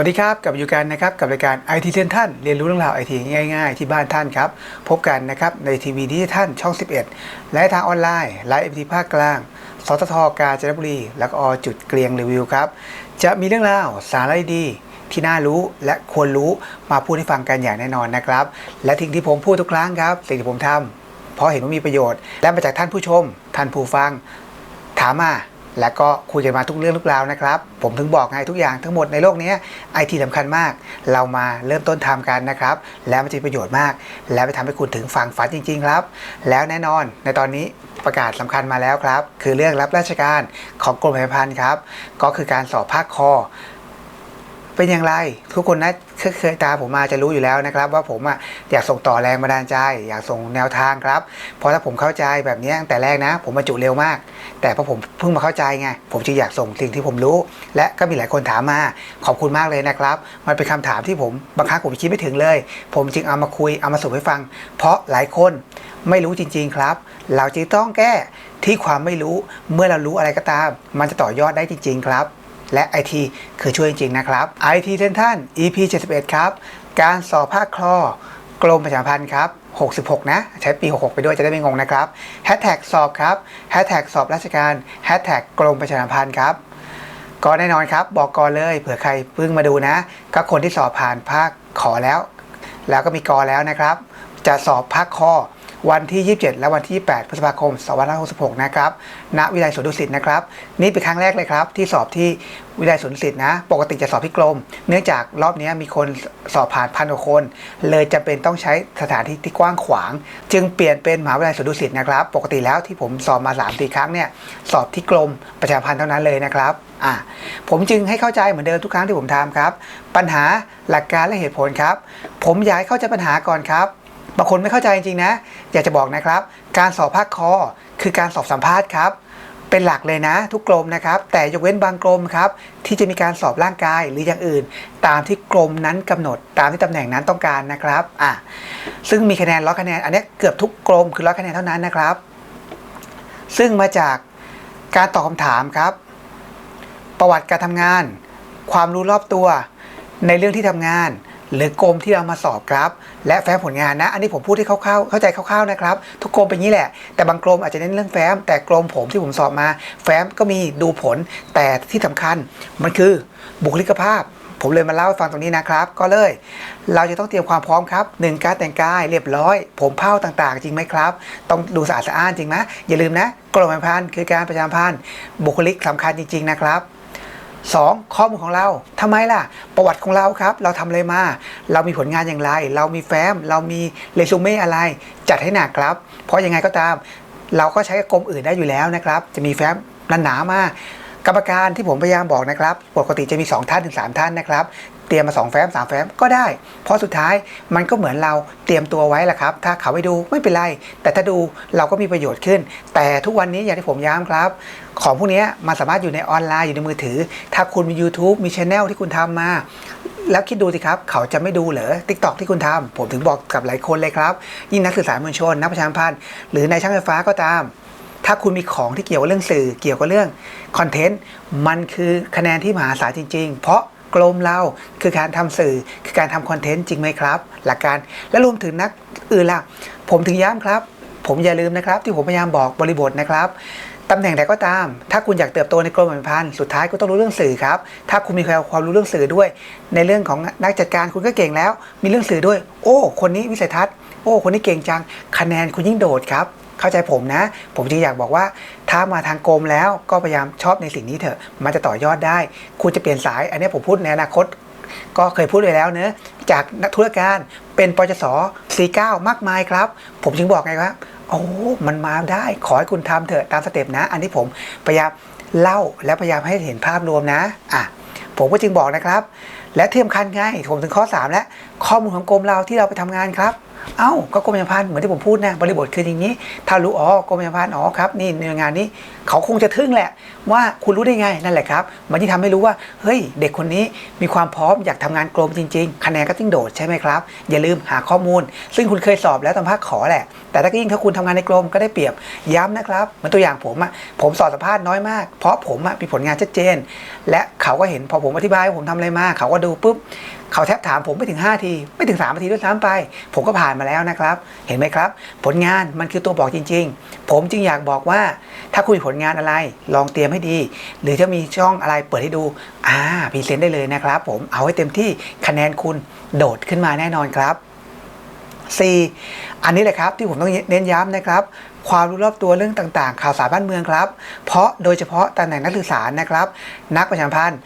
สวัสดีครับกลับมาอยู่กันนะครับกับรายการ IT เทนท่านเรียนรู้เรื่องราวไอทีง่ายๆ ที่บ้านท่านครับ พบกันนะครับในทีวีดิจิทัลช่อง 11 และทางออนไลน์ไลฟ์เอทีภาคกลางสททกาญจนบุรี แล้วก็อจุดเกลียงรีวิวครับ จะมีเรื่องราวสาระดีๆที่น่ารู้และควรรู้มาพูดให้ฟังกันอย่างแน่นอนนะครับ และทิ้งที่ผมพูดทุกครั้งครับ สิ่งที่ผมทำเพราะเห็นว่ามีประโยชน์ และมาจากท่านผู้ชม ท่านผู้ฟัง ถามมา และก็คุยกันมาทุกเรื่องทุกราวนะครับ ผมถึงบอกไงทุกอย่างทั้งหมดในโลกนี้ไอทีสำคัญมาก เรามาเริ่มต้นทำกันนะครับ แล้วมันจะประโยชน์มาก แล้วไปทำให้คุณถึงฝั่งฝันจริง ๆ ครับ แล้วแน่นอนในตอนนี้ประกาศสำคัญมาแล้วครับ คือเรื่องรับราชการของกรมประชาสัมพันธ์ครับ ก็คือการสอบภาคคอ เป็นอย่างไร ทุกคนนะเคยตาผมมาจะรู้อยู่แล้วนะครับ ว่าผมอะอยากส่งต่อแรงบันดาลใจ อยากส่งแนวทางครับเพราะถ้าผมเข้าใจแบบนี้ตั้งแต่แรกนะ ผมบรรจุเร็วมาก แต่พอผมเพิ่งมาเข้าใจไงผมจึงอยากส่งสิ่งที่ผมรู้ และก็มีหลายคนถามมาขอบคุณมากเลยนะครับ มันเป็นคำถามที่ผมบางครั้งผมคิดไม่ถึงเลย ผมจึงเอามาคุยเอามาสรุปให้ฟัง เพราะหลายคนไม่รู้จริง ๆครับ เราจึงต้องแก้ที่ความไม่รู้เมื่อเรารู้อะไรก็ตาม มันจะต่อยอดได้จริง ๆ ครับ และ IT คือช่วยจริง ๆ นะครับ IT เทนท่าน EP 71 ครับ การสอบภาคคลอกรมประชาสัมพันธ์ครับ 66 นะ ใช้ปี 66 ไปด้วยจะได้ไม่งงนะครับแฮชแท็กสอบครับแฮชแท็กสอบราชการแฮชแท็กกรมประชาสัมพันธ์ครับก็แน่นอนครับ บอกก่อนเลยเผื่อใครเพิ่งมาดูนะ ก็คนที่สอบผ่านภาคขอแล้ว แล้วก็มีกอแล้วนะครับ จะสอบภาคคอ วันที่ 27 และวันที่28พฤษภาคม 2566 นะครับ ณ วิทยาลัยสวนดุสิตนะครับ นี่เป็นครั้งแรกเลยครับ ที่สอบที่วิทยาลัยสวนดุสิตนะ ปกติจะสอบที่กรม เนื่องจากรอบนี้มีคนสอบผ่านพันกว่าคน เลยจะเป็นต้องใช้สถานที่ที่กว้างขวาง จึงเปลี่ยนเป็นมหาวิทยาลัยสวนดุสิตนะครับ ปกติแล้วที่ผมสอบมา3 4ครั้งเนี่ย สอบที่กรมประชาพันธ์เท่านั้นเลยนะครับอะผมจึงให้เข้าใจเหมือนเดิมทุกครั้งที่ผมทำครับ ปัญหาหลักการและเหตุผลครับ ผมอยากให้เข้าใจปัญหาก่อนครับ บางคนไม่เข้าใจจริงๆนะ อยากจะบอกนะครับ การสอบภาคคอคือการสอบสัมภาษณ์ครับ เป็นหลักเลยนะ ทุกกรมนะครับ แต่ยกเว้นบางกรมครับ ที่จะมีการสอบร่างกายหรืออย่างอื่น ตามที่กรมนั้นกำหนด ตามที่ตำแหน่งนั้นต้องการนะครับอะซึ่งมีคะแนนร้อยคะแนนอันนี้เกือบทุกกรมคือร้อยคะแนนเท่านั้นนะครับ ซึ่งมาจากการตอบคำถามครับ ประวัติการทำงาน ความรู้รอบตัว ในเรื่องที่ทำงาน หรือกรมที่เรามาสอบครับ และแฟ้มผลงานนะ อันนี้ผมพูดที่คร่าวๆเข้าใจคร่าวๆนะครับ ทุกกรมเป็นอย่างนี้แหละ แต่บางกรมอาจจะเน้นเรื่องแฟ้ม แต่กรมผมที่ผมสอบมา แฟ้มก็มีดูผล แต่ที่สำคัญมันคือบุคลิกภาพผมเลยมาเล่าให้ฟังตรงนี้นะครับ ก็เลย เราจะต้องเตรียมความพร้อมครับหนึ่งการแต่งกายเรียบร้อย ผมเผ้าต่างๆ จริงไหมครับ ต้องดูสะอาดสะอ้านจริงไหมอย่าลืมนะกรมพันธ์คือการประชาพันธ์บุคลิกสำคัญจริง ๆ นะครับ สองข้อมูลของเราทำไมล่ะ ประวัติของเราครับ เราทำอะไรมา เรามีผลงานอย่างไร เรามีแฟ้ม เรามีเรซูเม่อะไร จัดให้หนักครับ เพราะยังไงก็ตาม เราก็ใช้กับกรมอื่นได้อยู่แล้วนะครับ จะมีแฟ้มหนาๆมากกรรมการที่ผมพยายามบอกนะครับ ปกติจะมี 2 ท่านถึง 3 ท่านนะครับ เตรียมมา2แฟ้ม3แฟ้มก็ได้ เพราะสุดท้ายมันก็เหมือนเราเตรียมตัวไว้แหละครับ ถ้าเขาไม่ดูไม่เป็นไร แต่ถ้าดูเราก็มีประโยชน์ขึ้น แต่ทุกวันนี้อย่างที่ผมย้ำครับ ของพวกนี้มันสามารถอยู่ในออนไลน์อยู่ในมือถือ ถ้าคุณมี YouTube มีช anel ที่คุณทำมา แล้วคิดดูสิครับ เขาจะไม่ดูเหรอทิกตอกที่คุณทำผมถึงบอกกับหลายคนเลยครับ ยิ่งนักสื่อสารมวลชนนักประชาสัมพันธ์หรือในช่างไฟฟ้าก็ตามถ้าคุณมีของที่เกี่ยวกับเรื่องสื่อเกี่ยวกับเรื่องคอนเทนต์มันคือคะแนนที่มหาศาลจริง ๆ เพราะ กรมเราคือการทำสื่อคือการทำคอนเทนต์จริงไหมครับ หลักการและรวมถึงนักอื่นล่ะ ผมถึงย้ำครับ ผมอย่าลืมนะครับ ที่ผมพยายามบอกบริบทนะครับตำแหน่งใดก็ตาม ถ้าคุณอยากเติบโตในกรมประชาสัมพันธ์สุดท้ายก็ต้องรู้เรื่องสื่อครับ ถ้าคุณมีความรู้เรื่องสื่อด้วย ในเรื่องของนักจัดการคุณก็เก่งแล้ว มีเรื่องสื่อด้วย โอ้ คนนี้วิสัยทัศน์ โอ้ คนนี้เก่งจัง คะแนนคุณยิ่งโดดครับ เข้าใจผมนะ ผมจึงอยากบอกว่า ถ้ามาทางกรมแล้วก็พยายามชอบในสิ่งนี้เถอะ มันจะต่อยอดได้ คุณจะเปลี่ยนสาย อันนี้ผมพูดในอนาคต ก็เคยพูดไปแล้วเนอะจากนักธุรการเป็นปจส49มากมายครับ ผมจึงบอกไงว่าโอ้มันมาได้ขอให้คุณทำเถอะตามสเต็ปนะ อันที่ผมพยายามเล่าและพยายามให้เห็นภาพรวมนะอะผมก็จึงบอกนะครับ และเที่สำคัญไงผมถึงข้อ 3 แล้วข้อมูลของกรมเราที่เราไปทำงานครับ เอ้าก็กรมประชาพันธ์เหมือนที่ผมพูดนะบริบทคืออย่างนี้ ถ้ารู้อ๋อกรมประชาพันธ์อ๋อครับนี่หน่วยงานนี้เขาคงจะทึ่งแหละ ว่าคุณรู้ได้ไงนั่นแหละครับ มันที่ทำให้รู้ว่าเฮ้ยเด็กคนนี้มีความพร้อมอยากทำงานกรมจริง ๆ คะแนนก็ติ้งโดดใช่ไหมครับ อย่าลืมหาข้อมูล ซึ่งคุณเคยสอบแล้วตอนภาคขอแหละ แต่ถ้ายิ่งถ้าคุณทำงานในกรมก็ได้เปรียบย้ำนะครับเหมือนตัวอย่างผมอะผมสอบสัมภาษณ์น้อยมาก เพราะผมอะมีผลงานชัดเจน และเขาก็เห็นพอผมอธิบายว่าผมทำอะไรมาเขาก็ดูปุ๊บ เขาแทบถามผมไม่ถึง 5 ที ไม่ถึง 3 นาทีด้วยซ้ำไป ผมก็ผ่านมาแล้วนะครับ เห็นไหมครับ ผลงานมันคือตัวบอกจริง ๆ ผมจึงอยากบอกว่า ถ้าคุณมีผลงานอะไร ลองเตรียมให้ดี หรือจะมีช่องอะไรเปิดให้ดู อ่าพรีเซนต์ได้เลยนะครับ ผมเอาให้เต็มที่คะแนนคุณโดดขึ้นมาแน่นอนครับ 4. อันนี้แหละครับที่ผมต้องเน้นย้ำนะครับ ความรู้รอบตัวเรื่องต่างๆ ข่าวสารบ้านเมืองครับ เพราะโดยเฉพาะตำแหน่งนักสื่อสารนะครับ นักประชาพันธ์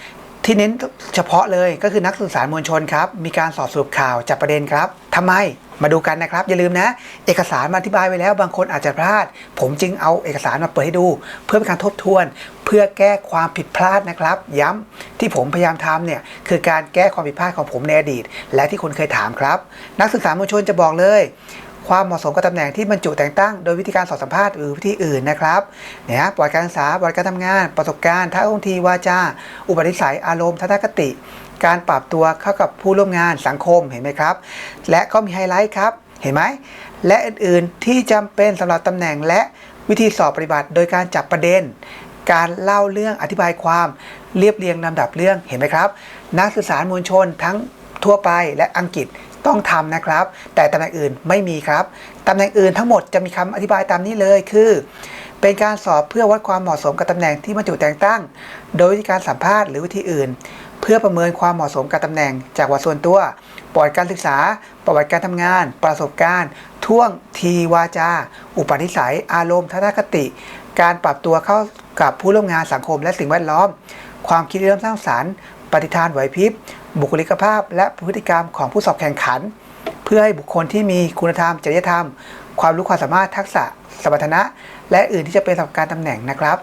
ที่เน้นเฉพาะเลยก็คือนักสื่อสารมวลชนครับ มีการสอบสรุปข่าวจับประเด็นครับทำไมมาดูกันนะครับ อย่าลืมนะ เอกสารมาอธิบายไว้แล้วบางคนอาจจะพลาด ผมจึงเอาเอกสารมาเปิดให้ดู เพื่อเป็นการทบทวน เพื่อแก้ความผิดพลาดนะครับ ย้ำที่ผมพยายามทำเนี่ยคือการแก้ความผิดพลาดของผมในอดีต และที่คนเคยถามครับ นักศึกษามวลชนจะบอกเลย ความเหมาะสมกับตำแหน่งที่บรรจุแต่งตั้ง โดยวิธีการสอบสัมภาษณ์หรือวิธีอื่นนะครับเนี่ยปล่อยการศึกษาปล่อยการทำงาน ประสบการณ์ท่าองทีวาจาอุปนิสัยอารมณ์ทัศนคติ การปรับตัวเข้ากับผู้ร่วมงานสังคมเห็นไหมครับ และก็มีไฮไลท์ครับเห็นไหมและอื่นๆที่จำเป็นสำหรับตำแหน่งและวิธีสอบปฏิบัติโดยการจับประเด็น การเล่าเรื่องอธิบายความเรียบเรียงลำดับเรื่องเห็นไหมครับ นักสื่อสารมวลชนทั้งทั่วไปและอังกฤษ ต้องทำนะครับ แต่ตำแหน่งอื่นไม่มีครับตำแหน่งอื่นทั้งหมดจะมีคำอธิบายตามนี้เลยคือ เป็นการสอบเพื่อวัดความเหมาะสมกับตำแหน่งที่บรรจุแต่งตั้ง โดยวิธีการสัมภาษณ์หรือวิธีอื่น เพื่อประเมินความเหมาะสมกับตำแหน่ง จากวัดส่วนตัวประวัติการศึกษา ประวัติการทำงาน ประสบการณ์ ท่วงทีวาจา อุปนิสัย อารมณ์ทัศนคติ การปรับตัวเข้ากับผู้ร่วมงานสังคมและสิ่งแวดล้อม ความคิดเริ่มสร้างสารรค์ ปฏิทานไหวพริบ บุคลิกภาพ และพฤติกรรมของผู้สอบแข่งขัน เพื่อให้บุคคลที่มีคุณธรรมจริยธรรม ความรู้ความสามารถทักษะสมรรถนะ และอื่นที่จะเป็นสำหรับการตำแหน่งนะครับ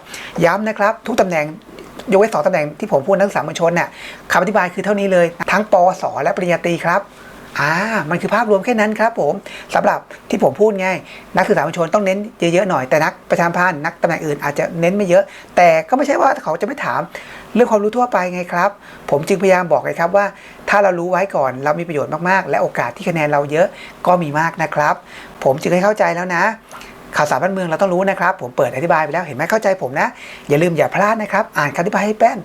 ย้ำนะครับ ทุกตำแหน่งยกเว้นสองตำแหน่งที่ผมพูดนักศึกษามวลชนเนี่ยคำอธิบายคือเท่านี้เลย ทั้งปวส และปริญญาตรีครับ อ่ามันคือภาพรวมแค่นั้นครับผมสำหรับที่ผมพูดไงนักศึกษามวลชนต้องเน้นเยอะๆหน่อยแต่นักประชามพันธ์นักตำแหน่งอื่นอาจจะเน้นไม่เยอะ แต่ก็ไม่ใช่ว่าเขาจะไม่ถามเรื่องความรู้ทั่วไปไงครับ ผมจึงพยายามบอกเลยครับว่า ถ้าเรารู้ไว้ก่อนเรามีประโยชน์มากๆ และโอกาสที่คะแนนเราเยอะก็มีมากนะครับ ผมจึงให้เข้าใจแล้วนะ ข่าวสารบ้านเมืองเราต้องรู้นะครับ ผมเปิดอธิบายไปแล้วเห็นไหมเข้าใจผมนะ อย่าลืมอย่าพลาดนะครับอ่านคำอธิบายให้แป้น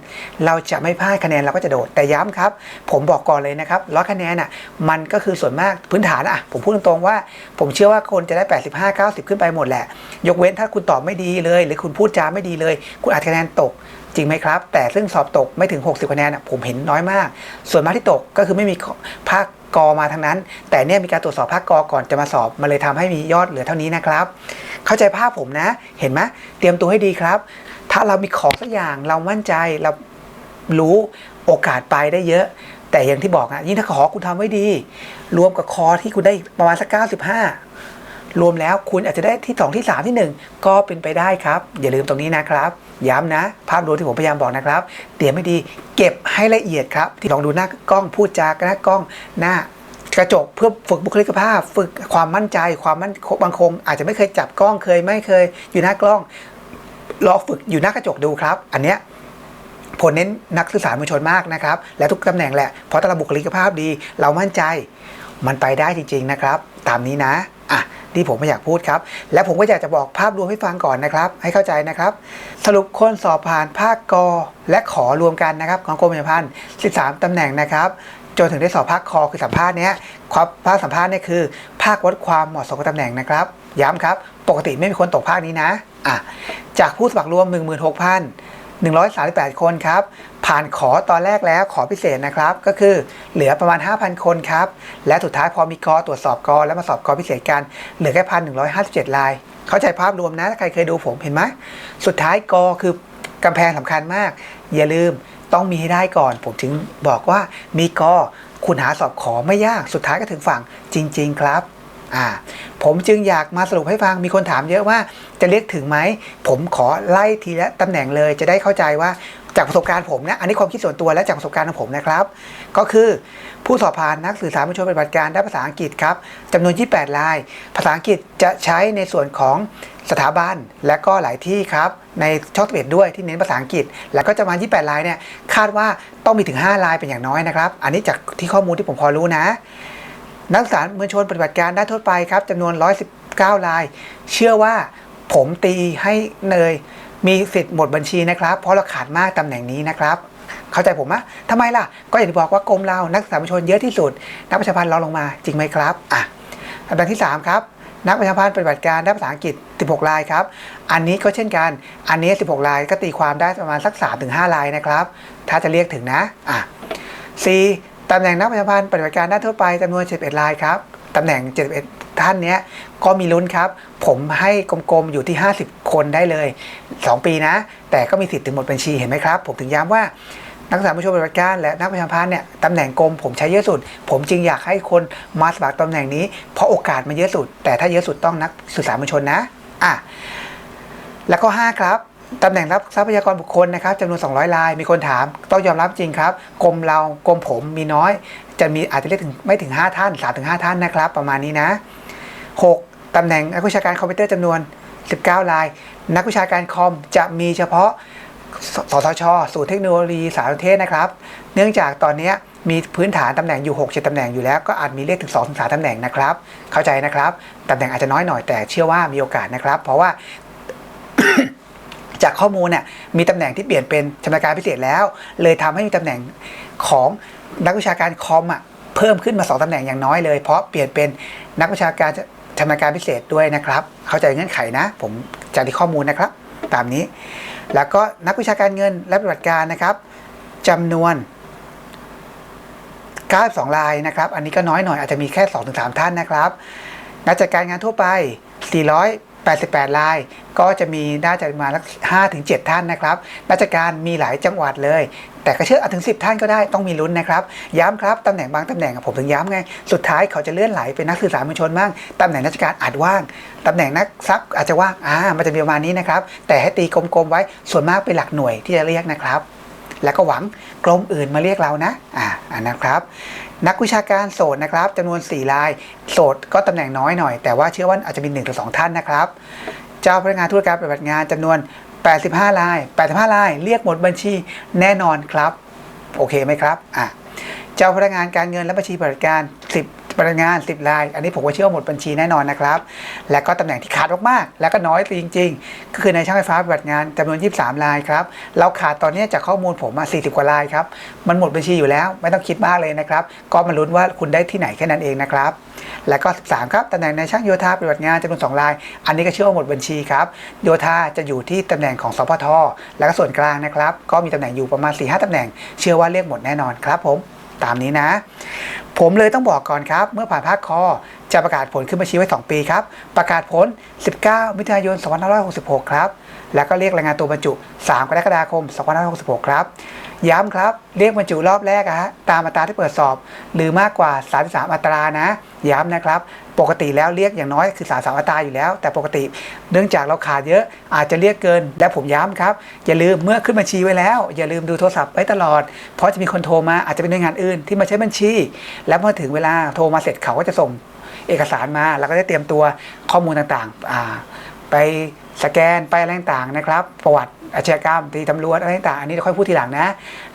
เราจะไม่พลาดคะแนนเราก็จะโดดแต่ย้ำครับ ผมบอกก่อนเลยนะครับร้อยคะแนนอะมันก็คือส่วนมากพื้นฐานอะผมพูดตรงๆว่า ผมเชื่อว่าคนจะได้ 85 90 ขึ้นไปหมดแหละ ยกเว้นถ้าคุณตอบไม่ดีเลย หรือคุณพูดจาไม่ดีเลย คุณอาจคะแนนตกจริงไหมครับ แต่ซึ่งสอบตกไม่ถึง 60คะแนนอะผมเห็นน้อยมาก ส่วนมากที่ตกก็คือไม่มีภาค กอมาทั้งนั้น แต่เนี่ยมีการตรวจสอบภาคกอก่อนจะมาสอบมันเลยทำให้มียอดเหลือเท่านี้นะครับ เข้าใจภาพผมนะ เห็นไหมเตรียมตัวให้ดีครับ ถ้าเรามีของสักอย่างเรามั่นใจเรารู้โอกาสไปได้เยอะ แต่อย่างที่บอกอะยิ่งถ้าขอคุณทำไว้ดี รวมกับคอที่คุณได้ประมาณสัก 95 รวมแล้วคุณอาจจะได้ที่ 2 ที่ 3 ที่ 1 ก็เป็นไปได้ครับ อย่าลืมตรงนี้นะครับย้ำนะ ภาพรวมที่ผมพยายามบอกนะครับ เตรียมให้ดี เก็บให้ละเอียดครับ ที่ลองดูหน้ากล้องพูดจากหน้ากล้องหน้า กระจกเพื่อฝึกบุคลิกภาพ ฝึกความมั่นใจความมั่นบางคง อาจจะไม่เคยจับกล้องเคยไม่เคย อยู่หน้ากล้องลองฝึกอยู่หน้ากระจกดูครับ อันเนี้ยผลเน้นนักสื่อสารมวลชนมากนะครับ และทุกตำแหน่งแหละเพราะถ้าเราบุคลิกภาพดี เรามั่นใจมันไปได้จริง ๆนะครับ ตามนี้นะอะที่ผมไม่อยากพูดครับ และผมก็อยากจะบอกภาพรวมให้ฟังก่อนนะครับ ให้เข้าใจนะครับ สรุปคนสอบผ่านภาคกอและขอรวมกันนะครับ ของกรมประชาสัมพันธ์13ตำแหน่งนะครับ จนถึงได้สอบภาคคอคือสัมภาษณ์เนี้ยครับภาคสัมภาษณ์เนี่ยคือ ภาควัดความเหมาะสมกับตำแหน่งนะครับ ย้ำครับ ปกติไม่มีคนตกภาคนี้นะอะจากผู้สมัครรวม 16,000 138 คนครับ ผ่านขอตอนแรกแล้วขอพิเศษนะครับ ก็คือเหลือประมาณ 5,000 คนครับ และสุดท้ายพอมีกอตรวจสอบกอแล้วมาสอบกอพิเศษกัน เหลือแค่พันหนึ่งลาย เข้าใจภาพรวมนะถ้าใครเคยดูผมเห็นไหมสุดท้ายกอคือกำแพงสำคัญมาก อย่าลืม ต้องมีให้ได้ก่อน ผมถึงบอกว่ามีกอคุณหาสอบขอไม่ยากสุดท้ายก็ถึงฝั่งจริง ๆ ครับอ่าผมจึงอยากมาสรุปให้ฟังมีคนถามเยอะว่าจะเรียกถึงไหม ผมขอไล่ทีละตำแหน่งเลยจะได้เข้าใจว่า จากประสบการณ์ผมนะ อันนี้ความคิดส่วนตัวและจากประสบการณ์ของผมนะครับ ก็คือผู้สอบผ่านนักสื่อสารมวลชนปฏิบัติการด้านภาษาอังกฤษครับจำนวน 28 ราย ภาษาอังกฤษจะใช้ในส่วนของสถาบันและก็หลายที่ครับ ในช่องเอ็ดด้วยที่เน้นภาษาอังกฤษ แล้วก็จะมา 28 รายเนี่ยคาดว่าต้องมีถึง 5 รายเป็นอย่างน้อยนะครับ อันนี้จากที่ข้อมูลที่ผมพอรู้นะ นักศึกษามวลชนปฏิบัติการด้านทั่วไปครับจำนวน 119 ราย เชื่อว่าผมตีให้เนย มีสิทธิ์หมดบัญชีนะครับ เพราะเราขาดมากตำแหน่งนี้นะครับ เข้าใจผมไหมทำไมล่ะ ก็อย่างที่บอกว่ากรมเรานักศึกษามชนเยอะที่สุด นักประชาพันธ์รองลงมาจริงไหมครับอะลำดับที่ 3 ครับนักประชาพันธ์ปฏิบัติการด้านภาษาอังกฤษ 16 รายครับ อันนี้ก็เช่นกัน อันนี้ 16 รายก็ตีความได้ประมาณสัก 3-5 รายนะครับ ถ้าจะเรียกถึงนะ อะ 4. ตำแหน่งนักประชาพันธ์ปฏิบัติการด้านทั่วไปจำนวน 11 รายครับ ตำแหน่ง 71 ท่านเนี้ยก็มีลุ้นครับ ผมให้กลมๆอยู่ที่ 50 คนได้เลย 2 ปีนะ แต่ก็มีสิทธิ์ถึงหมดบัญชีเห็นไหมครับ ผมถึงย้ำว่านักศึกษาผู้ชมปฏิบัติการและนักประชาพันธ์เนี่ยตำแหน่งกรมผมใช้เยอะสุด ผมจึงอยากให้คนมาสมัครตำแหน่งนี้เพราะโอกาสมันเยอะสุด แต่ถ้าเยอะสุดต้องนักสื่อสามวลชนนะอะแล้วก็ 5 ครับตำแหน่งรับทรัพยากรบุคคลนะครับจำนวน 200 ราย มีคนถาม ต้องยอมรับจริงครับกรมเรากรมผมมีน้อย จะมีอาจจะเรียกถึงไม่ถึง 5 ท่าน3-5 ท่านนะครับ ประมาณนี้นะ 6. ตำแหน่งนักวิชาการคอมพิวเตอร์จำนวน 19 ราย นักวิชาการคอมจะมีเฉพาะสสทชศูนย์เทคโนโลยีสารสนเทศนะครับ เนื่องจากตอนนี้มีพื้นฐานตำแหน่งอยู่6 7ตำแหน่งอยู่แล้วก็อาจมีเลขถึง2ถึง3ตำแหน่งนะครับ เข้าใจนะครับ ตำแหน่งอาจจะน้อยหน่อยแต่เชื่อว่ามีโอกาสนะครับ เพราะว่าจากข้อมูลเนี่ยมีตำแหน่งที่เปลี่ยนเป็นชำนาญการพิเศษแล้ว เลยทำให้มีตำแหน่งของนักวิชาการคอมอะเพิ่มขึ้นมาสองตำแหน่งอย่างน้อยเลย เพราะเปลี่ยนเป็นนักวิชาการ ชำนาญการพิเศษด้วยนะครับ เข้าใจเงื่อนไขนะ ผมจากที่ข้อมูลนะครับ ตามนี้ แล้วก็นักวิชาการเงินและปฏิบัติการนะครับจำนวน92รายนะครับ อันนี้ก็น้อยหน่อยอาจจะมีแค่ 2-3 ท่านนะครับนักจัดการงานทั่วไป 88 ราย ก็จะมีน่าจะมาสัก5-7ท่านนะครับนักจัดการมีหลายจังหวัดเลย แต่ก็เชื่ออาจถึง 10 ท่านก็ได้ต้องมีลุ้นนะครับ ย้ำครับตำแหน่งบางตำแหน่งผมถึงย้ำไง สุดท้ายเขาจะเลื่อนไหลเป็นนักสื่อสารมวลชนบ้างตำแหน่งนักการอาจว่างตำแหน่งนักทรัพย์อาจจะว่างอ่ามันจะมีประมาณนี้นะครับแต่ให้ตีกลมๆไว้ส่วนมากเป็นหลักหน่วยที่จะเรียกนะครับ แล้วก็หวังกรมอื่นมาเรียกเรานะอ่าอันนะครับ นักวิชาการโสดนะครับจำนวน 4 ราย โสดก็ตำแหน่งน้อยหน่อย แต่ว่าเชื่อว่าอาจจะมี1ถึง2ท่านนะครับ เจ้าพนักงานธุรการปฏิบัติงานจำนวน 85 ราย 85 ราย เรียกหมดบัญชีแน่นอนครับ โอเคไหมครับอะเจ้าพนักงานการเงินและบัญชีปฏิบัติการ 10 พนักงาน 10ราย อันนี้ผมก็เชื่อหมดบัญชีแน่นอนนะครับ และก็ตำแหน่งที่ขาดมากๆ และก็น้อยจริง ๆ ก็คือในช่างไฟฟ้าปฏิบัติงานจำนวน 23 รายครับ เราขาดตอนนี้จากข้อมูลผมมา 40 กว่ารายครับ มันหมดบัญชีอยู่แล้ว ไม่ต้องคิดมากเลยนะครับ ก็มาลุ้นว่าคุณได้ที่ไหนแค่นั้นเองนะครับ และก็ 13 ครับตำแหน่งในช่างโยธาปฏิบัติงานจำนวน 2 ราย อันนี้ก็เชื่อว่าหมดบัญชีครับ โยธาจะอยู่ที่ตำแหน่งของสพทและก็ส่วนกลางนะครับ ก็มีตำแหน่งอยู่ประมาณ4-5ตำแหน่ง เชื่อว่าเรียกหมดแน่นอนครับผม ตามนี้นะ ผมเลยต้องบอกก่อนครับ เมื่อผ่านภาคคอจะประกาศผลขึ้นบัญชีไว้ 2 ปีครับ ประกาศผล 19 มิถุนายน 2566 ครับ แล้วก็เรียกรายงานตัวบรรจุ 3 กรกฎาคม 2566 ครับ ย้ำครับ เรียกบรรจุรอบแรกอะฮะตามอัตราที่เปิดสอบ หรือมากกว่า 33 อัตรานะ ย้ำนะครับ ปกติแล้วเรียกอย่างน้อยคือ33อัตราอยู่แล้ว แต่ปกติเนื่องจากเราขาดเยอะอาจจะเรียกเกิน และผมย้ำครับ อย่าลืมเมื่อขึ้นบัญชีไว้แล้ว อย่าลืมดูโทรศัพท์ไว้ตลอด เพราะจะมีคนโทรมาอาจจะเป็นหน่วยงานอื่นที่มาใช้บัญชี แล้วเมื่อถึงเวลาโทรมาเสร็จเขาก็จะส่งเอกสารมาแล้วก็ได้เตรียมตัวข้อมูลต่างๆ ไปสแกนไปอะไรต่างๆนะครับ ประวัติอาชญากรรมตีตำรวจอะไรต่างๆอันนี้เราค่อยพูดทีหลังนะ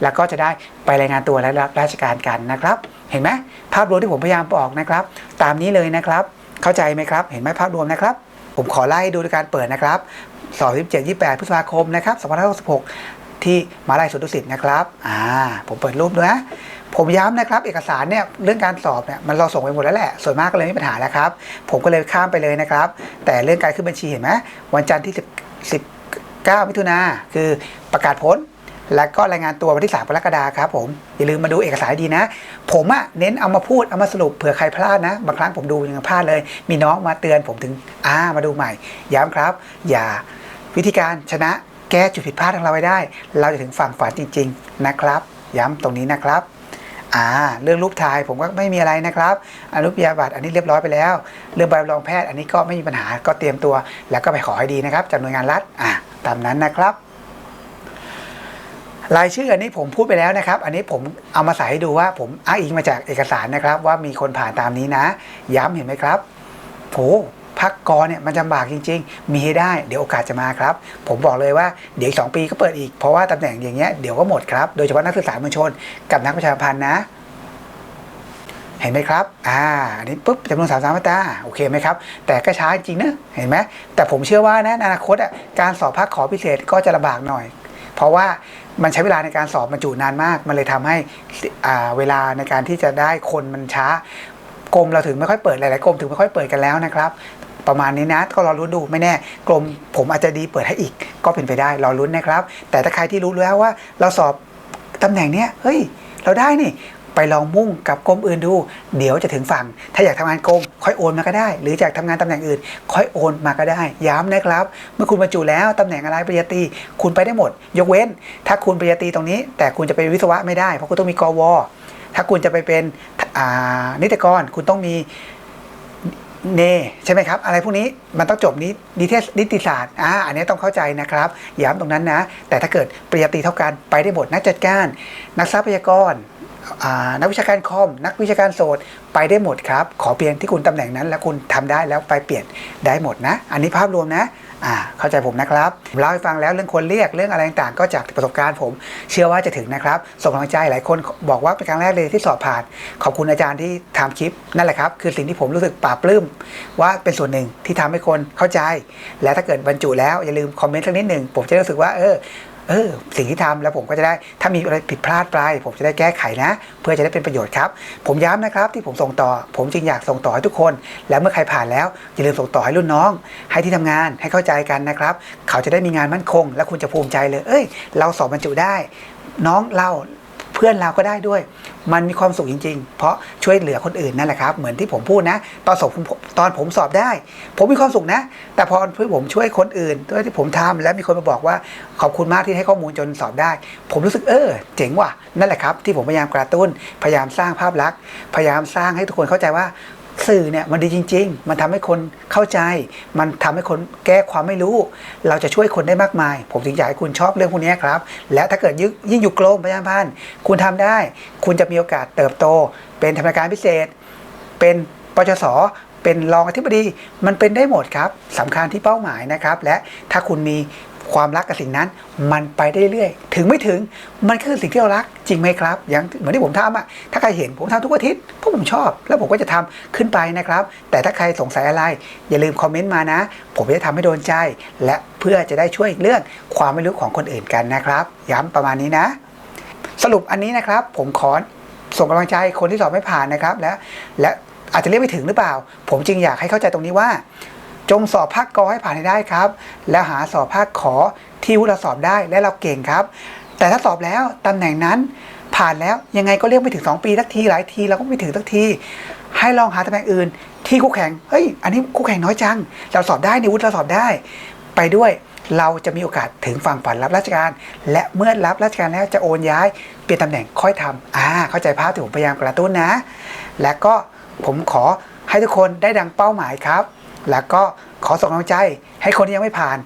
แล้วก็จะได้ไปรายงานตัวและรับราชการกันนะครับ เห็นไหมภาพรวมที่ผมพยายามบอกนะครับ ตามนี้เลยนะครับ เข้าใจไหมครับ เห็นไหมภาพรวมนะครับ ผมขอไล่ดูด้วยการเปิดนะครับสอบ17 28 พฤษภาคมนะครับ2566 ที่มาลัยสวนดุสิตนะครับอ่าผมเปิดรูปด้วยนะผมย้ำนะครับ เอกสารเนี่ยเรื่องการสอบเนี่ยมันเราส่งไปหมดแล้วแหละ ส่วนมากก็เลยไม่มีปัญหาแล้วครับ ผมก็เลยข้ามไปเลยนะครับ แต่เรื่องการขึ้นบัญชีเห็นไหมวันจันทร์ที่10 19มิถุนาคือประกาศผล แล้วก็รายงานตัววันที่3กรกฎาครับผม อย่าลืมมาดูเอกสารดีนะ ผมอะเน้นเอามาพูดเอามาสรุปเผื่อใครพลาดนะ บางครั้งผมดูยังพลาดเลย มีน้องมาเตือนผมถึงอ่ามาดูใหม่ ย้ำครับ อย่าวิธีการชนะแก้จุดผิดพลาดของเราไว้ได้ เราจะถึงฝั่งฝันจริง ๆ นะครับ ย้ำตรงนี้นะครับอ่าเรื่องรูปถ่ายผมก็ไม่มีอะไรนะครับอนุปยาบัตรอันนี้เรียบร้อยไปแล้ว เรื่องใบรับรองแพทย์อันนี้ก็ไม่มีปัญหาก็เตรียมตัว แล้วก็ไปขอให้ดีนะครับจากหน่วยงานรัฐอ่าตามนั้นนะครับ รายชื่ออันนี้ผมพูดไปแล้วนะครับ อันนี้ผมเอามาใส่ให้ดูว่าผมอ้างอิงมาจากเอกสารนะครับ ว่ามีคนผ่านตามนี้นะ ย้ำเห็นไหมครับโหพักกรเนี่ยมันจำบากจริง ๆ มีให้ได้ เดี๋ยวโอกาสจะมาครับ ผมบอกเลยว่าเดี๋ยวสองปีก็เปิดอีก เพราะว่าตำแหน่งอย่างเงี้ยเดี๋ยวก็หมดครับ โดยเฉพาะนักศึกษามวลชน กับนักประชาพันธ์นะ เห็นไหมครับ อ่า อันนี้ปุ๊บจำนวนสามสามมาตราโอเคไหมครับ แต่ก็ช้าจริงนะ เห็นไหม แต่ผมเชื่อว่านะอนาคตอะ การสอบภาคขอพิเศษก็จะลำบากหน่อย เพราะว่า มันใช้เวลาในการสอบบรรจุนานมาก มันเลยทำให้อ่าเวลาในการที่จะได้คนมันช้ากรมเราถึงไม่ค่อยเปิดหลายๆกรมถึงไม่ค่อยเปิดกันแล้วนะครับ ประมาณนี้นะก็รอรุ้นดูไม่แน่กรมผมอาจจะดีเปิดให้อีกก็เป็นไปได้รอรุ้นนะครับ แต่ถ้าใครที่รู้แล้วว่าเราสอบตำแหน่งเนี้ยเฮ้ย เราได้นี่ ไปลองมุ่งกับกรมอื่นดู เดี๋ยวจะถึงฝั่ง ถ้าอยากทำงานกรมค่อยโอนมาก็ได้ หรืออยากทำงานตำแหน่งอื่น ค่อยโอนมาก็ได้ ย้ำนะครับ เมื่อคุณบรรจุแล้วตำแหน่งอะไรปริญญาตรีคุณไปได้หมด ยกเว้น ถ้าคุณปริญญาตรีตรงนี้ แต่คุณจะเป็นวิศวะไม่ได้เพราะคุณต้องมีกวถ้าคุณจะไปเป็นนิติกรคุณต้องมีเนใช่ไหมครับ อะไรพวกนี้มันต้องจบนินิเทศนิติศาสตร์อ่าอันนี้ต้องเข้าใจนะครับย้ำตรงนั้นนะ แต่ถ้าเกิดปริญญาตรีเท่ากันไปได้หมดนักจัดการ นักทรัพยากร นักวิชาการคอม นักวิชาการโสดไปได้หมดครับ ขอเพียงที่คุณตำแหน่งนั้น แล้วคุณทำได้แล้วไปเปลี่ยนได้หมดนะ อันนี้ภาพรวมนะอ่าเข้าใจผมนะครับเล่าให้ฟังแล้วเรื่องคนเรียกเรื่องอะไรต่างๆ ก็จากประสบการณ์ผม เชื่อว่าจะถึงนะครับ ส่งกำลังใจหลายคนบอกว่าเป็นครั้งแรกเลยที่สอบผ่าน ขอบคุณอาจารย์ที่ทำคลิปนั่นแหละครับ คือสิ่งที่ผมรู้สึกปลาบปลื้มว่าเป็นส่วนหนึ่งที่ทำให้คนเข้าใจ และถ้าเกิดบรรจุแล้วอย่าลืมคอมเมนต์สักนิดหนึ่งผมจะรู้สึกว่าเออ เออสิ่งที่ทำแล้วผมก็จะได้ถ้ามีอะไรผิดพลาดไปผมจะได้แก้ไขนะ เพื่อจะได้เป็นประโยชน์ครับ ผมย้ำนะครับที่ผมส่งต่อ ผมจึงอยากส่งต่อให้ทุกคน แล้วเมื่อใครผ่านแล้วอย่าลืมส่งต่อให้รุ่นน้อง ให้ที่ทำงานให้เข้าใจกันนะครับ เขาจะได้มีงานมั่นคง และคุณจะภูมิใจเลย เอ้ย เราสอบบรรจุได้ น้องเรา เพื่อนเราก็ได้ด้วย มันมีความสุขจริง ๆ เพราะช่วยเหลือคนอื่นนั่นแหละครับเหมือนที่ผมพูดนะ ตอนสอบตอนผมสอบได้ ผมมีความสุขนะ แต่พอเพื่อผมช่วยคนอื่นด้วยที่ผมทำแล้วมีคนมาบอกว่าขอบคุณมากที่ให้ข้อมูลจนสอบได้ ผมรู้สึกเออ เจ๋งว่ะนั่นแหละครับ ที่ผมพยายามกระตุ้นพยายามสร้างภาพลักษณ์พยายามสร้างให้ทุกคนเข้าใจว่า สื่อเนี่ยมันดีจริง ๆ มันทำให้คนเข้าใจ มันทำให้คนแก้ความไม่รู้ เราจะช่วยคนได้มากมาย ผมถึงอยากให้คุณชอบเรื่องพวกนี้ครับ และถ้าเกิดยิ่งอยู่กรมประชาสัมพันธ์คุณทำได้ คุณจะมีโอกาสเติบโต เป็นธรรมการพิเศษ เป็นปชสเป็นรองอธิบดี มันเป็นได้หมดครับสำคัญที่เป้าหมายนะครับ และถ้าคุณมี ความรักกับสิ่งนั้น มันไปได้เรื่อยถึงไม่ถึงมันคือสิ่งที่เรารักจริงไหมครับ อย่างเหมือนที่ผมทำอะถ้าใครเห็นผมทำทุกอาทิตย์เพราะผมชอบ แล้วผมก็จะทำขึ้นไปนะครับ แต่ถ้าใครสงสัยอะไร อย่าลืมคอมเมนต์มานะ ผมจะทำให้โดนใจ และเพื่อจะได้ช่วยเรื่องความไม่รู้ของคนอื่นกันนะครับ ย้ำประมาณนี้นะ สรุปอันนี้นะครับ ผมขอส่งกำลังใจคนที่สอบไม่ผ่านนะครับ และและอาจจะเรียกไม่ถึงหรือเปล่า ผมจึงอยากให้เข้าใจตรงนี้ว่า จงสอบภาคกอให้ผ่านให้ได้ครับ แล้วหาสอบภาคขอที่วุฒิเราสอบได้และเราเก่งครับ แต่ถ้าสอบแล้วตำแหน่งนั้นผ่านแล้วยังไงก็เรียกไม่ถึง 2 ปีสักทีหลายทีเราก็ไม่ถึงสักที ให้ลองหาตำแหน่งอื่น ที่คู่แข่งเฮ้ย อันนี้คู่แข่งน้อยจัง เราสอบได้ในวุฒิเราสอบได้ ไปด้วยเราจะมีโอกาสถึงฝั่งฝันรับราชการ และเมื่อรับราชการแล้วจะโอนย้ายเปลี่ยนตำแหน่งค่อยทำอ่าเข้าใจภาพที่ผมพยายามกระตุ้นนะ และก็ผมขอให้ทุกคนได้ดังเป้าหมายครับ แล้วก็ขอส่งกำลังใจให้คนที่ยังไม่ผ่าน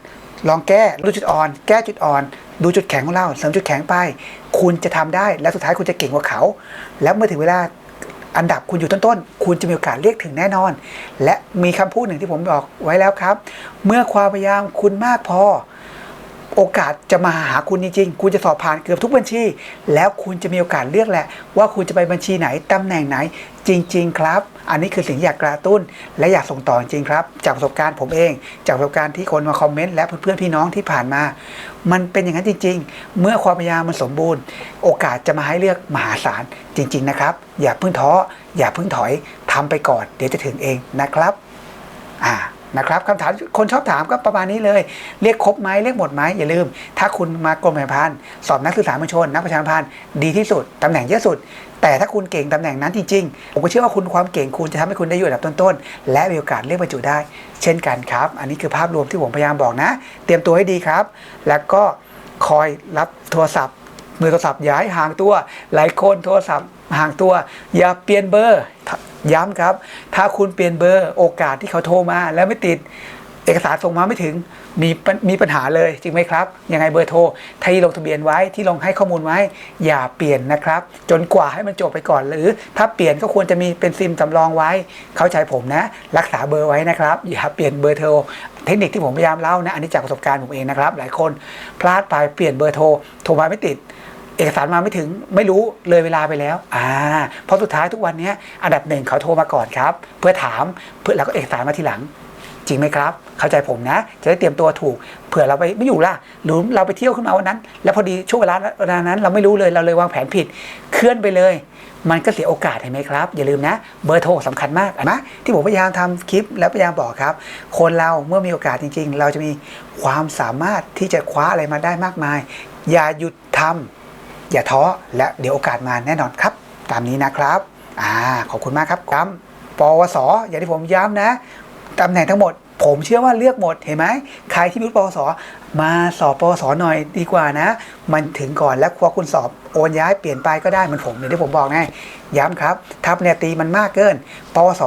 ลองแก้ดูจุดอ่อน แก้จุดอ่อน ดูจุดแข็งของเราเสริมจุดแข็งไป คุณจะทำได้และสุดท้ายคุณจะเก่งกว่าเขา แล้วเมื่อถึงเวลาอันดับคุณอยู่ต้นๆ คุณจะมีโอกาสเรียกถึงแน่นอน และมีคำพูดหนึ่งที่ผมบอกไว้แล้วครับ เมื่อความพยายามคุณมากพอ โอกาสจะมาหาคุณจริงๆ คุณจะสอบผ่านเกือบทุกบัญชี แล้วคุณจะมีโอกาสเลือกแหละ ว่าคุณจะไปบัญชีไหนตำแหน่งไหนจริง ๆ ครับ อันนี้คือสิ่งที่อยากกระตุ้น และอยากส่งต่อจริงๆครับ จากประสบการณ์ผมเอง จากประสบการณ์ที่คนมาคอมเมนต์และเพื่อนๆพี่น้องที่ผ่านมา มันเป็นอย่างนั้นจริง ๆ เมื่อความพยายามมันสมบูรณ์ โอกาสจะมาให้เลือกมหาศาลจริง ๆ นะครับ อย่าเพิ่งท้ออย่าเพิ่งถอยทำไปก่อน เดี๋ยวจะถึงเองนะครับ อ่า นะครับคำถามคนชอบถามก็ประมาณนี้เลย เรียกครบไหมเรียกหมดไหมอย่าลืม ถ้าคุณมากรมประชาสัมพันธ์สอบนักศึกษามวลชน นักประชาสัมพันธ์ดีที่สุดตำแหน่งเยอะสุด แต่ถ้าคุณเก่งตำแหน่งนั้นจริงๆผมก็เชื่อว่าคุณความเก่งคุณจะทำให้คุณได้อยู่อันดับต้นๆและมีโอกาสเรียกบรรจุได้ เช่นกันครับ อันนี้คือภาพรวมที่ผมพยายามบอกนะ เตรียมตัวให้ดีครับ แล้วก็คอยรับโทรศัพท์มือโทรศัพท์อย่าให้ห่างตัว หลายคนโทรศัพท์ห่างตัว อย่าเปลี่ยนเบอร์ ย้ำครับ ถ้าคุณเปลี่ยนเบอร์โอกาสที่เขาโทรมาแล้วไม่ติดเอกสารส่งมาไม่ถึงมีมีปัญหาเลยจริงไหมครับ ยังไงเบอร์โทรที่ลงทะเบียนไว้ที่ลงให้ข้อมูลไว้ อย่าเปลี่ยนนะครับ จนกว่าให้มันจบไปก่อน หรือถ้าเปลี่ยนก็ควรจะมีเป็นซิมสำรองไว้ เข้าใจผมนะ รักษาเบอร์ไว้นะครับ อย่าเปลี่ยนเบอร์โทรเทคนิคที่ผมพยายามเล่านะอันนี้จากประสบการณ์ผมเองนะครับ หลายคนพลาดไปเปลี่ยนเบอร์โทรโทรมาไม่ติด เอกสารมาไม่ถึงไม่รู้เลยเวลาไปแล้วอ่าเพราะสุดท้ายทุกวันนี้อันดับหนึ่งเขาโทรมาก่อนครับ เพื่อถามเพื่อแล้วก็เอกสารมาทีหลัง จริงไหมครับ เข้าใจผมนะ จะได้เตรียมตัวถูกเผื่อเราไปไม่อยู่ล่ะหรือเราไปเที่ยวขึ้นมาวันนั้น แล้วพอดีช่วงเวลาเวลานั้น เราไม่รู้เลยเราเลยวางแผนผิด เคลื่อนไปเลย มันก็เสียโอกาสเห็นไหมครับ อย่าลืมนะ เบอร์โทรสำคัญมากนะที่ผมพยายามทำคลิปแล้วพยายามบอกครับ คนเราเมื่อมีโอกาสจริง ๆ เราจะมีความสามารถที่จะคว้าอะไรมาได้มากมาย อย่าหยุดทำ อย่าท้อและเดี๋ยวโอกาสมาแน่นอนครับ ตามนี้นะครับอ่าขอบคุณมากครับย้ำปวสอย่างที่ผมย้ำนะตำแหน่งทั้งหมด ผมเชื่อว่าเลือกหมดเห็นไหมใครที่มีปวสมาสอบปวสหน่อยดีกว่านะ มันถึงก่อนแล้วพอคุณสอบโอนย้ายเปลี่ยนไปก็ได้มันผมอย่างที่ผมบอกไงย้ำครับถ้าปริญญาตรีมันมากเกินปวส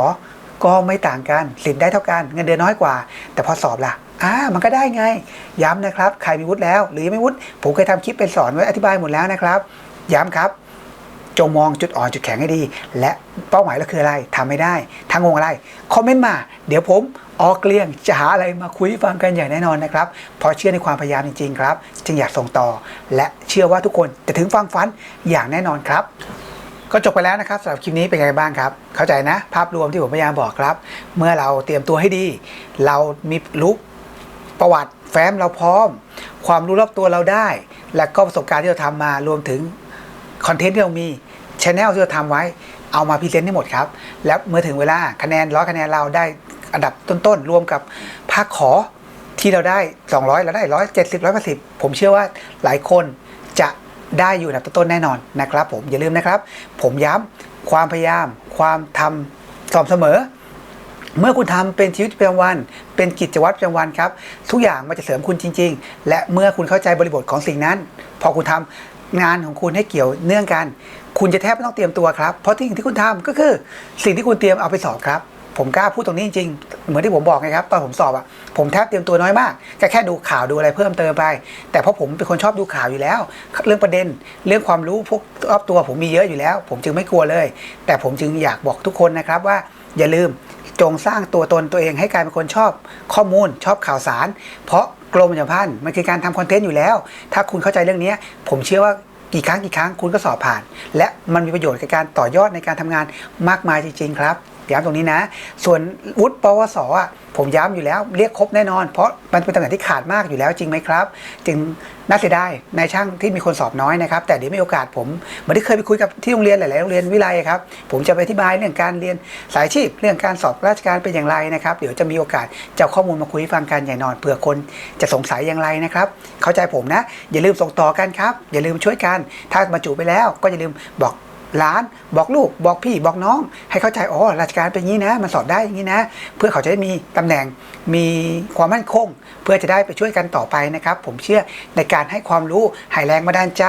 ก็ไม่ต่างกันสิทธิ์ได้เท่ากันเงินเดือนน้อยกว่า แต่พอสอบล่ะ อ่ามันก็ได้ไง ย้ำนะครับ ใครมีวุฒิแล้ว หรือยังไม่วุฒิผมเคยทำคลิปไปสอนไว้อธิบายหมดแล้วนะครับ ย้ำครับจงมองจุดอ่อนจุดแข็งให้ดี และเป้าหมายเราคืออะไรทำไม่ได้ทางงงอะไรคอมเมนต์มา เดี๋ยวผมออกเกลี้ยงจะหาอะไรมาคุยฟังกันอย่างแน่นอนนะครับเพราะเชื่อในความพยายามจริงๆครับ จึงอยากส่งต่อ และเชื่อว่าทุกคนจะถึงฟังฝันอย่างแน่นอนครับ ก็จบไปแล้วนะครับสำหรับคลิปนี้เป็นไงบ้างครับ เข้าใจนะ ภาพรวมที่ผมพยายามบอกครับ เมื่อเราเตรียมตัวให้ดี เรามีรู้ ประวัติแฟ้มเราพร้อม ความรู้รอบตัวเราได้ และก็ประสบการณ์ที่เราทำมารวมถึงคอนเทนต์ที่เรามีชแนลที่เราทำไว้เอามาพรีเซนต์ให้หมดครับ แล้วเมื่อถึงเวลาคะแนนร้อยคะแนนเราได้อันดับต้นๆ รวมกับภาคขอที่เราได้ 200 เราได้170 180ผมเชื่อว่าหลายคนจะได้อยู่อันดับต้นๆแน่นอนนะครับ ผมอย่าลืมนะครับ ผมย้ำความพยายาม ความทำสม่ำเสมอ เมื่อคุณทำเป็นชีวิตประจำวัน เป็นกิจวัตรประจำวันครับ ทุกอย่างมันจะเสริมคุณจริง ๆ และเมื่อคุณเข้าใจบริบทของสิ่งนั้น พอคุณทำงานของคุณให้เกี่ยวเนื่องกัน คุณจะแทบไม่ต้องเตรียมตัวครับ เพราะสิ่งที่คุณทำก็คือ สิ่งที่คุณเตรียมเอาไปสอบครับ ผมกล้าพูดตรงนี้จริงๆ เหมือนที่ผมบอกไงครับ ตอนผมสอบอะผมแทบเตรียมตัวน้อยมากแค่แค่ดูข่าวดูอะไรเพิ่มเติมไป แต่เพราะผมเป็นคนชอบดูข่าวอยู่แล้ว เรื่องประเด็น เรื่องความรู้พวกรอบตัวผมมีเยอะอยู่แล้ว ผมจึงไม่กลัวเลย แต่ผมจึงอยากบอกทุกคนนะครับว่าอย่าลืม จงสร้างตัวตนตัวเองให้กลายเป็นคนชอบข้อมูลชอบข่าวสาร เพราะกรมประชาพันธ์มันคือการทำคอนเทนต์อยู่แล้ว ถ้าคุณเข้าใจเรื่องนี้ผมเชื่อว่ากี่ครั้งกี่ครั้งคุณก็สอบผ่าน และมันมีประโยชน์กับการต่อยอดในการทำงานมากมายจริงๆครับ ย้ำตรงนี้นะ ส่วนวุฒิปวสอะผมย้ำอยู่แล้วเรียกครบแน่นอน เพราะมันเป็นตำแหน่งที่ขาดมากอยู่แล้วจริงไหมครับ จึงน่าเสียดายในช่างที่มีคนสอบน้อยนะครับ แต่เดี๋ยวมีโอกาสผมเหมือนที่เคยไปคุยกับที่โรงเรียนหลาย ๆ โรงเรียนวิไลครับผมจะไปอธิบายเรื่องการเรียนสายชีพ เรื่องการสอบราชการเป็นอย่างไรนะครับ เดี๋ยวจะมีโอกาสจะข้อมูลมาคุยฟังกันอย่างนอนเผื่อคนจะสงสัยอย่างไรนะครับ เข้าใจผมนะ อย่าลืมส่งต่อกันครับ อย่าลืมช่วยกัน ถ้าบรรจุไปแล้วก็อย่าลืมบอก หลาน บอกลูก บอกพี่บอกน้อง ให้เข้าใจอ๋อราชการเป็นอย่างนี้นะ มันสอบได้อย่างนี้นะ เพื่อเขาจะได้มีตำแหน่งมีความมั่นคง เพื่อจะได้ไปช่วยกันต่อไปนะครับ ผมเชื่อในการให้ความรู้ให้แรงมาด้านใจ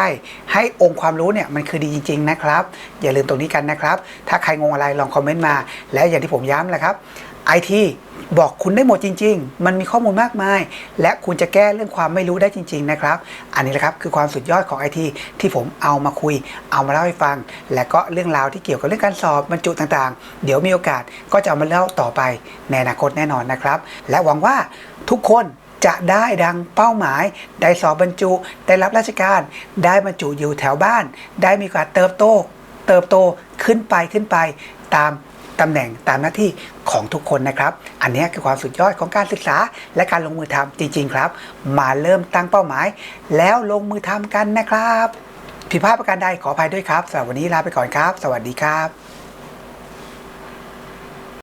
ให้องค์ความรู้เนี่ยมันคือดีจริง ๆ นะครับ อย่าลืมตรงนี้กันนะครับ ถ้าใครงงอะไรลองคอมเมนต์มา แล้วอย่างที่ผมย้ำแหละครับไอที บอกคุณได้หมดจริง ๆ มันมีข้อมูลมากมาย และคุณจะแก้เรื่องความไม่รู้ได้จริง ๆ นะครับ อันนี้แหละครับคือความสุดยอดของไอทีที่ผมเอามาคุย เอามาเล่าให้ฟัง และก็เรื่องราวที่เกี่ยวกับเรื่องการสอบบรรจุต่างๆ เดี๋ยวมีโอกาสก็จะเอามาเล่าต่อไปในอนาคตแน่นอนนะครับ และหวังว่าทุกคนจะได้ดังเป้าหมาย ได้สอบบรรจุ ได้รับราชการ ได้บรรจุอยู่แถวบ้าน ได้มีโอกาสเติบโต เติบโตขึ้นไปขึ้นไปตาม ตำแหน่งตามหน้าที่ของทุกคนนะครับ อันนี้คือความสุดยอดของการศึกษาและการลงมือทำจริง ๆ ครับ มาเริ่มตั้งเป้าหมาย แล้วลงมือทำกันนะครับผิดพลาดประการใดขออภัยด้วยครับสำหรับวันนี้ลาไปก่อนครับ สวัสดีครับ